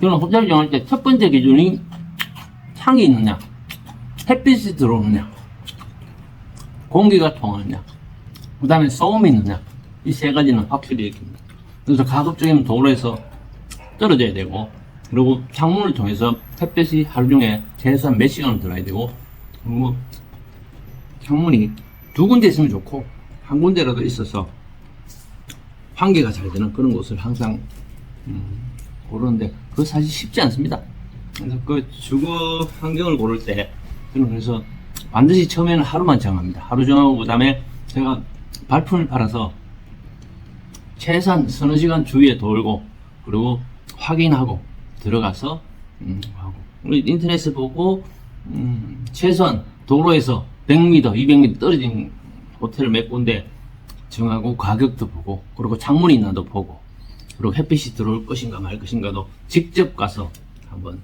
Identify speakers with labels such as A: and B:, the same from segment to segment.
A: 저는 호텔 정할 때 첫 번째 기준이 창이 있느냐, 햇빛이 들어오느냐, 공기가 통하느냐, 그 다음에 소음이 있느냐, 이 세 가지는 확실히 얘기합니다. 그래서 가급적이면 도로에서 떨어져야 되고, 그리고 창문을 통해서 햇빛이 하루 중에 최소한 몇 시간은 들어야 되고, 그리고 창문이 두 군데 있으면 좋고, 한 군데라도 있어서 환기가 잘 되는 그런 곳을 항상 음, 고르는데 그거 사실 쉽지 않습니다. 그래서 그 주거 환경을 고를 때 저는 그래서 반드시 처음에는 하루만 정합니다. 하루 정하고 그다음에 제가 발품을 팔아서 최소한 서너 시간 주위에 돌고 그리고 확인하고 들어가서 음, 하고 우리 인터넷에 보고 음, 최소한 도로에서 100m, 200m 떨어진 호텔을 몇 군데 정하고 가격도 보고 그리고 창문이 있나도 보고 그리고 햇빛이 들어올 것인가 말 것인가도 직접 가서 한번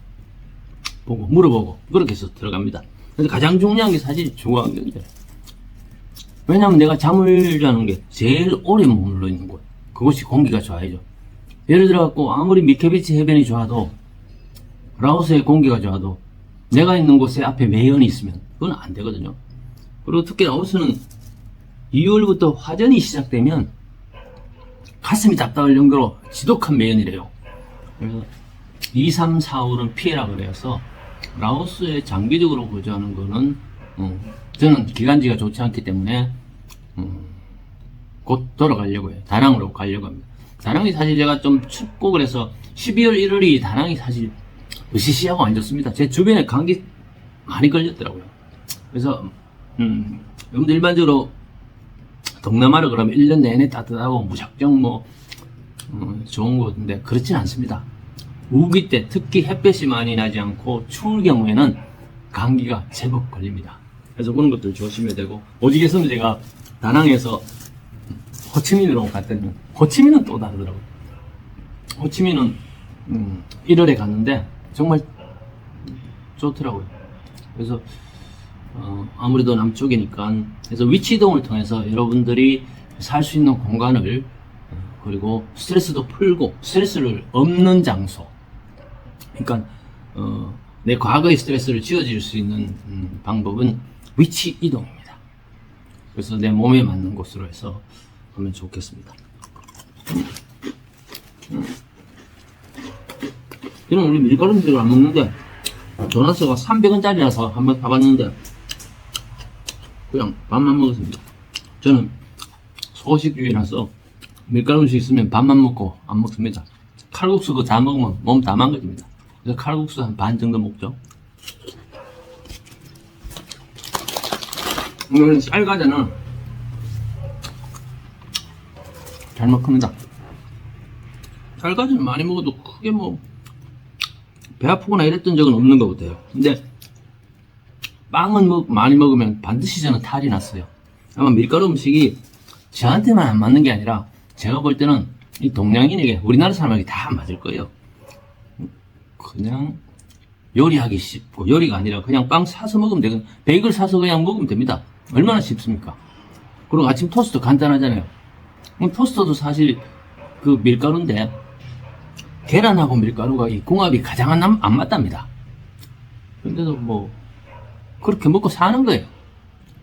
A: 보고 물어보고 그렇게 해서 들어갑니다. 그래서 가장 중요한 게 사실 주거 환경이죠. 왜냐하면 내가 잠을 자는 게 제일 오래 머물러 있는 곳. 그것이 공기가 좋아야죠. 예를 들어갖고 아무리 미케비치 해변이 좋아도 라오스의 공기가 좋아도 내가 있는 곳에 앞에 매연이 있으면 그건 안 되거든요. 그리고 특히 라오스는 2월부터 화전이 시작되면 가슴이 답답할 정도로 지독한 매연이래요. 그래서 2, 3, 4, 5는 피해라 그래서 라오스에 장기적으로 거주하는 거는 음, 저는 기간지가 좋지 않기 때문에 음, 곧 돌아가려고 해요. 다낭으로 가려고 합니다. 다낭이 사실 제가 좀 춥고 그래서 12월 1월이 다낭이 사실 으시시하고 안 좋습니다. 제 주변에 감기 많이 걸렸더라고요. 그래서 음, 여러분들 일반적으로 동남아를 그러면 1년 내내 따뜻하고 무작정 뭐 어, 좋은 곳인데 그렇진 않습니다. 우기 때 특히 햇볕이 많이 나지 않고 추울 경우에는 감기가 제법 걸립니다. 그래서 그런 것들 조심해야 되고 오직에서는 제가 다낭에서 호치민으로 갔더니 호치민은 또 다르더라고요. 호치민은 음, 1월에 갔는데 정말 좋더라고요. 그래서 어, 아무래도 남쪽이니까 그래서 위치 이동을 통해서 여러분들이 살 수 있는 공간을 어, 그리고 스트레스도 풀고 스트레스를 없는 장소 그러니까 어, 내 과거의 스트레스를 지워질 수 있는 음, 방법은 위치 이동입니다. 그래서 내 몸에 맞는 곳으로 해서 하면 좋겠습니다. 이런 우리 밀가루들을 안 먹는데 도넛가 300원짜리라서 한번 사봤는데 그냥 밥만 먹었습니다. 저는 소식주의라서 밀가루 음식 있으면 밥만 먹고 안 먹습니다. 칼국수 그거 다 먹으면 몸 다 망가집니다. 그래서 칼국수 한 반 정도 먹죠. 오늘 쌀과자는 잘 먹습니다. 쌀과자는 많이 먹어도 크게 뭐 배 아프거나 이랬던 적은 없는 것 같아요. 근데 빵은 먹- 많이 먹으면 반드시 저는 탈이 났어요. 아마 밀가루 음식이 저한테만 안 맞는 게 아니라 제가 볼 때는 이 동양인에게 우리나라 사람에게 다 맞을 거예요. 그냥 요리하기 쉽고 요리가 아니라 그냥 빵 사서 먹으면 되고 베이글 사서 그냥 먹으면 됩니다. 얼마나 쉽습니까? 그리고 아침 토스트 간단하잖아요. 그럼 토스트도 사실 그 밀가루인데 계란하고 밀가루가 이 궁합이 가장 안, 안 맞답니다. 근데도 뭐 그렇게 먹고 사는 거예요.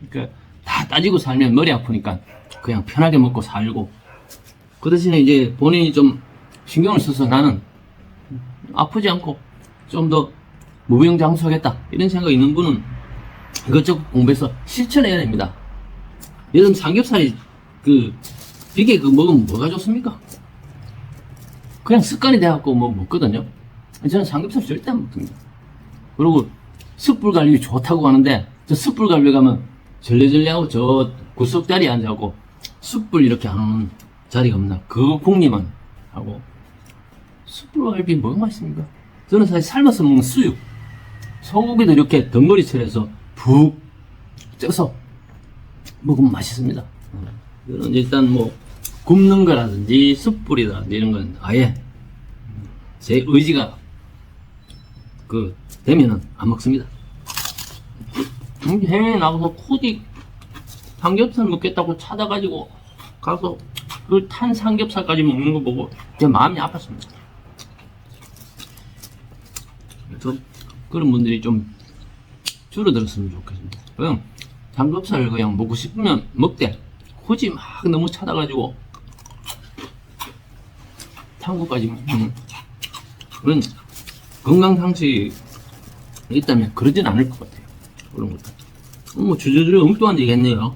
A: 그러니까 다 따지고 살면 머리 아프니까 그냥 편하게 먹고 살고 그 대신에 이제 본인이 좀 신경을 써서 나는 아프지 않고 좀 더 무병장수하겠다 이런 생각이 있는 분은 이것저것 공부해서 실천해야 됩니다. 들면 삼겹살이 그 비계 그 먹으면 뭐가 좋습니까? 그냥 습관이 돼갖고 뭐 먹거든요. 저는 삼겹살 절대 안 먹습니다. 그리고 숯불갈비 좋다고 하는데 저 숯불갈비 가면 절레절레하고 저 구석자리에 앉아갖고 숯불 이렇게 하는 자리가 없나 그 국리만 하고 숯불갈비 뭐가 맛있습니까? 저는 사실 삶아서 먹는 수육 소고기도 이렇게 덩어리처럼 해서 푹 쪄서 먹으면 맛있습니다. 이런 일단 뭐 굽는 거라든지 숯불이라든지 이런 건 아예 제 의지가 그 되면은 안 먹습니다. 음, 해외에 나가서 코디 삼겹살 먹겠다고 찾아가지고 가서 그 탄 삼겹살까지 먹는 거 보고 제 마음이 아팠습니다. 그래서 그런 분들이 좀 줄어들었으면 좋겠습니다. 그냥 삼겹살 그냥 먹고 싶으면 먹되 굳이 막 너무 찾아가지고 한국까지 음, 그런 건강 상식이 있다면 그러진 않을 것 같아요. 그런. 어, 뭐 주저주저 엉뚱한 얘기 했네요.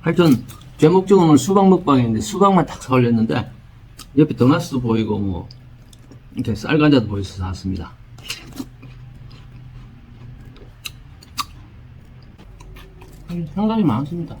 A: 하여튼 제 목적으로는 수박 먹방인데 수박만 탁 사올렸는데 옆에 도나스도 보이고 뭐 이렇게 쌀과자도 보여서 샀습니다. 상당히 많습니다.